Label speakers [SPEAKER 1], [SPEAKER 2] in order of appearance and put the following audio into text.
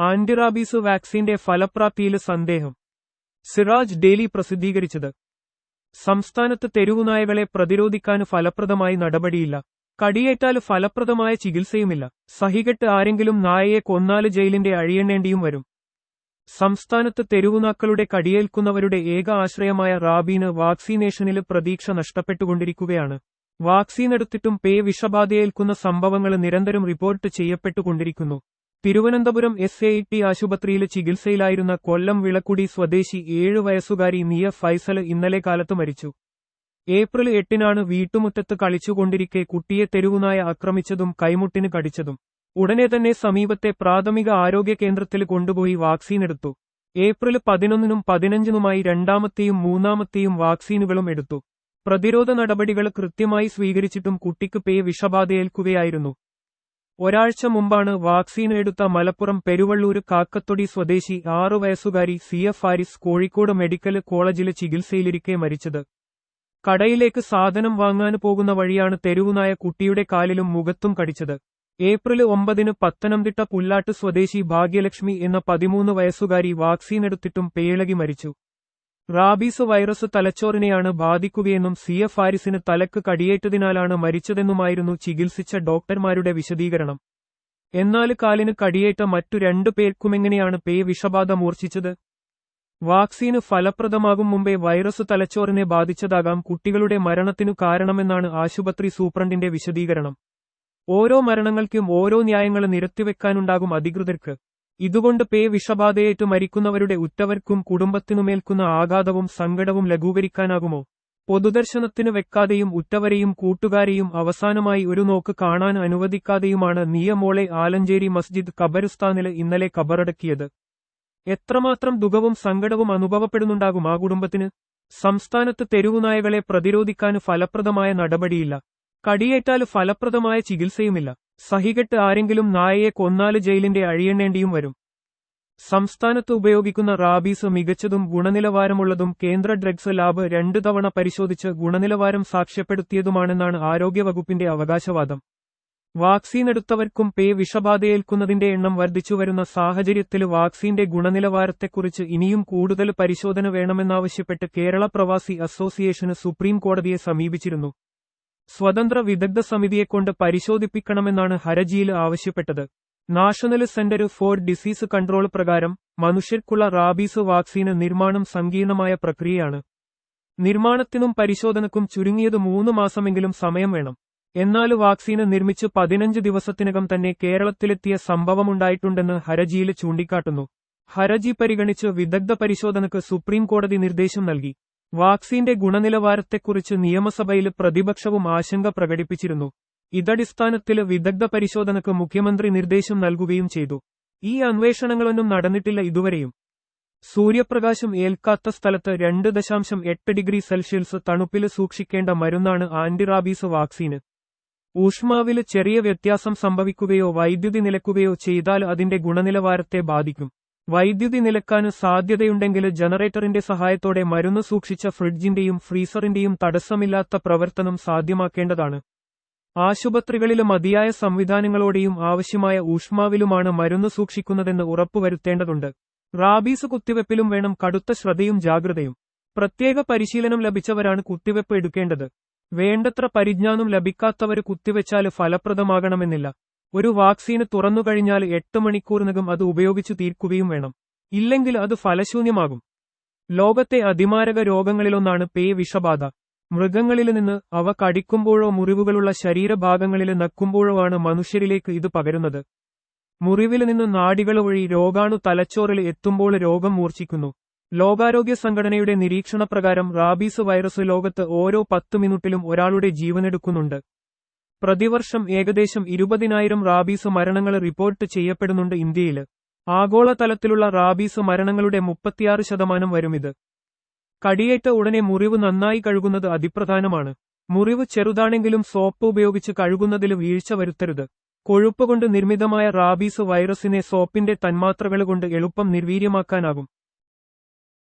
[SPEAKER 1] Anti-rabies വാക്സിന്റെ ഫലപ്രാപ്തിയിൽ സന്ദേഹം. Siraj daily പ്രസിദ്ധീകരിച്ചത്. സംസ്ഥാനത്ത് തെരുവുനായകളെ പ്രതിരോധിക്കാൻ ഫലപ്രദമായി നടപടിയില്ല. കടിയേറ്റാൽ ഫലപ്രദമായ ചികിത്സയുമില്ല. സഹികെട്ട് ആരെങ്കിലും നായയെ കൊന്നാൽ ജയിലിന്റെ അഴിയണ്ണേണ്ടിയും വരും. സംസ്ഥാനത്ത് തെരുവുനാക്കളുടെ കടിയേൽക്കുന്നവരുടെ ഏക ആശ്രയമായ റാബീന് വാക്സിനേഷനിൽ പ്രതീക്ഷ നഷ്ടപ്പെട്ടുകൊണ്ടിരിക്കുകയാണ്. വാക്സിൻ എടുത്തിട്ടും പേ വിഷബാധയേൽക്കുന്ന സംഭവങ്ങൾ നിരന്തരം റിപ്പോർട്ട് ചെയ്യപ്പെട്ടുകൊണ്ടിരിക്കുന്നു. തിരുവനന്തപുരം എസ് എ ടി ആശുപത്രിയിലെ ചികിത്സയിലായിരുന്ന കൊല്ലം വിളക്കുടി സ്വദേശി ഏഴു വയസ്സുകാരി നിയ ഫൈസൽ ഇന്നലെ കാലത്ത് മരിച്ചു. ഏപ്രിൽ എട്ടിനാണ് വീട്ടുമുറ്റത്ത് കളിച്ചുകൊണ്ടിരിക്കെ കുട്ടിയെ തെരുവുനായ ആക്രമിച്ചതും കൈമുട്ടിന് കടിച്ചതും. ഉടനെ തന്നെ സമീപത്തെ പ്രാഥമിക ആരോഗ്യ കേന്ദ്രത്തിൽ കൊണ്ടുപോയി വാക്സിൻ എടുത്തു. ഏപ്രിൽ പതിനൊന്നിനും പതിനഞ്ചിനുമായി രണ്ടാമത്തെയും മൂന്നാമത്തെയും വാക്സിനുകളും എടുത്തു. പ്രതിരോധ നടപടികൾ കൃത്യമായി സ്വീകരിച്ചിട്ടും കുട്ടിക്ക് പേ വിഷബാധയേൽക്കുകയായിരുന്നു. ഒരാഴ്ച മുമ്പാണ് വാക്സിൻ എടുത്ത മലപ്പുറം പെരുവള്ളൂര് കാക്കത്തൊടി സ്വദേശി ആറു വയസ്സുകാരി C F Haris Kozhikode medical കോളേജിലെ ചികിത്സയിലിരിക്കെ മരിച്ചത്. കടയിലേക്ക് സാധനം വാങ്ങാൻ പോകുന്ന വഴിയാണ് തെരുവുനായ കുട്ടിയുടെ കാലിലും മുഖത്തും കടിച്ചത്. ഏപ്രിൽ ഒമ്പതിന് പത്തനംതിട്ട പുല്ലാട്ട് സ്വദേശി ഭാഗ്യലക്ഷ്മി എന്ന പതിമൂന്ന് വയസ്സുകാരി വാക്സിൻ എടുത്തിട്ടും പേളകി മരിച്ചു. റാബീസ് വൈറസ് തലച്ചോറിനെയാണ് ബാധിക്കുകയെന്നും സി എഫ് ഹാരിസിന് തലക്ക് കടിയേറ്റതിനാലാണ് മരിച്ചതെന്നുമായിരുന്നു ചികിത്സിച്ച ഡോക്ടർമാരുടെ വിശദീകരണം. എന്നാൽ കാലിന് കടിയേറ്റ മറ്റു രണ്ടു പേർക്കുമെങ്ങനെയാണ് പേ വിഷബാധ മൂർച്ഛിച്ചത് വാക്സിന് ഫലപ്രദമാകും മുമ്പേ വൈറസ് തലച്ചോറിനെ ബാധിച്ചതാകാം കുട്ടികളുടെ മരണത്തിനു കാരണമെന്നാണ് ആശുപത്രി സൂപ്രണ്ടിന്റെ വിശദീകരണം. ഓരോ മരണങ്ങൾക്കും ഓരോ ന്യായങ്ങൾ നിരത്തിവെക്കാനുണ്ടാകും അധികൃതർക്ക്. ഇതുകൊണ്ട് പേ വിഷബാധയേറ്റ് മരിക്കുന്നവരുടെ ഉറ്റവർക്കും കുടുംബത്തിനുമേൽക്കുന്ന ആഘാതവും സങ്കടവും ലഘൂകരിക്കാനാകുമോ? പൊതുദർശനത്തിന് വെക്കാതെയും ഉറ്റവരെയും കൂട്ടുകാരെയും അവസാനമായി ഒരു നോക്ക് കാണാൻ അനുവദിക്കാതെയുമാണ് നിയമോളെ ആലഞ്ചേരി മസ്ജിദ് ഖബറിസ്ഥാനിൽ ഇന്നലെ കബറടക്കിയത് എത്രമാത്രം ദുഃഖവും സങ്കടവും അനുഭവപ്പെടുന്നുണ്ടാകും ആ കുടുംബത്തിന്? സംസ്ഥാനത്ത് തെരുവുനായകളെ പ്രതിരോധിക്കാൻ ഫലപ്രദമായ നടപടിയില്ല. കടിയേറ്റാൽ ഫലപ്രദമായ ചികിത്സയുമില്ല. സഹികെട്ട് ആരെങ്കിലും നായയെ കൊന്നാൽ ജയിലിന്റെ അഴിയണ്ണേണ്ടിയും വരും. സംസ്ഥാനത്ത് ഉപയോഗിക്കുന്ന റാബീസ് മികച്ചതും ഗുണനിലവാരമുള്ളതും കേന്ദ്ര ഡ്രഗ്സ് ലാബ് രണ്ടു തവണ പരിശോധിച്ച് ഗുണനിലവാരം സാക്ഷ്യപ്പെടുത്തിയതുമാണെന്നാണ് ആരോഗ്യവകുപ്പിന്റെ അവകാശവാദം. വാക്സിൻ എടുത്തവർക്കും പേ വിഷബാധയേൽക്കുന്നതിന്റെ എണ്ണം വർദ്ധിച്ചുവരുന്ന സാഹചര്യത്തിൽ വാക്സിന്റെ ഗുണനിലവാരത്തെക്കുറിച്ച് ഇനിയും കൂടുതൽ പരിശോധന വേണമെന്നാവശ്യപ്പെട്ട് കേരള പ്രവാസി അസോസിയേഷന് സുപ്രീം കോടതിയെ സമീപിച്ചിരുന്നു. സ്വതന്ത്ര വിദഗ്ധ സമിതിയെക്കൊണ്ട് പരിശോധിപ്പിക്കണമെന്നാണ് ഹരജിയിൽ ആവശ്യപ്പെട്ടത്. National centre for disease control പ്രകാരം മനുഷ്യർക്കുള്ള റാബീസ് വാക്സിന് നിർമ്മാണം സങ്കീർണമായ പ്രക്രിയയാണ്. നിർമ്മാണത്തിനും പരിശോധനക്കും ചുരുങ്ങിയത് മൂന്ന് മാസമെങ്കിലും സമയം വേണം. എന്നാൽ വാക്സിന് നിർമ്മിച്ച് പതിനഞ്ച് ദിവസത്തിനകം തന്നെ കേരളത്തിലെത്തിയ സംഭവമുണ്ടായിട്ടുണ്ടെന്ന് ഹരജിയിൽ ചൂണ്ടിക്കാട്ടുന്നു. ഹരജി പരിഗണിച്ച് വിദഗ്ധ പരിശോധനക്ക് സുപ്രീം കോടതി നിർദ്ദേശം നൽകി. വാക്സിന്റെ ഗുണനിലവാരത്തെക്കുറിച്ച് നിയമസഭയിൽ പ്രതിപക്ഷവും ആശങ്ക പ്രകടിപ്പിച്ചിരുന്നു. ഇതടിസ്ഥാനത്തിൽ വിദഗ്ധ പരിശോധനക്ക് മുഖ്യമന്ത്രി നിർദ്ദേശം നൽകുകയും ചെയ്തു. ഈ അന്വേഷണങ്ങളൊന്നും നടന്നിട്ടില്ല ഇതുവരെയും. സൂര്യപ്രകാശം ഏൽക്കാത്ത സ്ഥലത്ത് രണ്ട് ദശാംശം എട്ട് ഡിഗ്രി സെൽഷ്യസ് തണുപ്പിൽ സൂക്ഷിക്കേണ്ട മരുന്നാണ് ആന്റിറാബീസ് വാക്സിന്. ഊഷ്മാവിൽ ചെറിയ വ്യത്യാസം സംഭവിക്കുകയോ വൈദ്യുതി നിലക്കുകയോ ചെയ്താൽ അതിന്റെ ഗുണനിലവാരത്തെ ബാധിക്കും. വൈദ്യുതി നിലക്കാൻ സാധ്യതയുണ്ടെങ്കിൽ ജനറേറ്ററിന്റെ സഹായത്തോടെ മരുന്ന് സൂക്ഷിച്ച ഫ്രിഡ്ജിന്റെയും ഫ്രീസറിന്റെയും തടസ്സമില്ലാത്ത പ്രവർത്തനം സാധ്യമാക്കേണ്ടതാണ്. ആശുപത്രികളിലെ മതിയായ സംവിധാനങ്ങളോടെയും ആവശ്യമായ ഊഷ്മാവിലുമാണ് മരുന്ന് സൂക്ഷിക്കുന്നതെന്ന് ഉറപ്പുവരുത്തേണ്ടതുണ്ട്. റാബീസ് കുത്തിവെപ്പിലും വേണം കടുത്ത ശ്രദ്ധയും ജാഗ്രതയും. പ്രത്യേക പരിശീലനം ലഭിച്ചവരാണ് കുത്തിവെപ്പ് എടുക്കേണ്ടത്. വേണ്ടത്ര പരിജ്ഞാനം ലഭിക്കാത്തവർ കുത്തിവെച്ചാൽ ഫലപ്രദമാകണമെന്നില്ല. ഒരു വാക്സിന് തുറന്നുകഴിഞ്ഞാൽ എട്ട് മണിക്കൂറിനകം അത് ഉപയോഗിച്ചു തീർക്കുകയും വേണം. ഇല്ലെങ്കിൽ അത് ഫലശൂന്യമാകും. ലോകത്തെ അതിമാരക രോഗങ്ങളിലൊന്നാണ് പേ വിഷബാധ. മൃഗങ്ങളിൽ നിന്ന് അവ കടിക്കുമ്പോഴോ മുറിവുകളുള്ള ശരീരഭാഗങ്ങളിൽ നക്കുമ്പോഴോ ആണ് മനുഷ്യരിലേക്ക് ഇത് പകരുന്നത്. മുറിവിൽ നിന്ന് നാടികൾ വഴി രോഗാണു തലച്ചോറിൽ എത്തുമ്പോൾ രോഗം മൂർച്ഛിക്കുന്നു. ലോകാരോഗ്യ സംഘടനയുടെ നിരീക്ഷണപ്രകാരം റാബീസ് വൈറസ് ലോകത്ത് ഓരോ പത്ത് മിനിറ്റിലും ഒരാളുടെ ജീവനെടുക്കുന്നുണ്ട്. പ്രതിവർഷം ഏകദേശം ഇരുപതിനായിരം റാബീസ് മരണങ്ങൾ റിപ്പോർട്ട് ചെയ്യപ്പെടുന്നുണ്ട് ഇന്ത്യയിൽ ആഗോളതലത്തിലുള്ള റാബീസ് മരണങ്ങളുടെ മുപ്പത്തിയാറ് ശതമാനം വരും ഇത് കടിയേറ്റ ഉടനെ മുറിവ് നന്നായി കഴുകുന്നത് അതിപ്രധാനമാണ്. മുറിവ് ചെറുതാണെങ്കിലും സോപ്പ് ഉപയോഗിച്ച് കഴുകുന്നതിൽ വീഴ്ച വരുത്തരുത്. കൊഴുപ്പ് കൊണ്ട് നിർമ്മിതമായ റാബീസ് വൈറസിനെ സോപ്പിന്റെ തന്മാത്രകൾ കൊണ്ട് എളുപ്പം നിർവീര്യമാക്കാനാകും.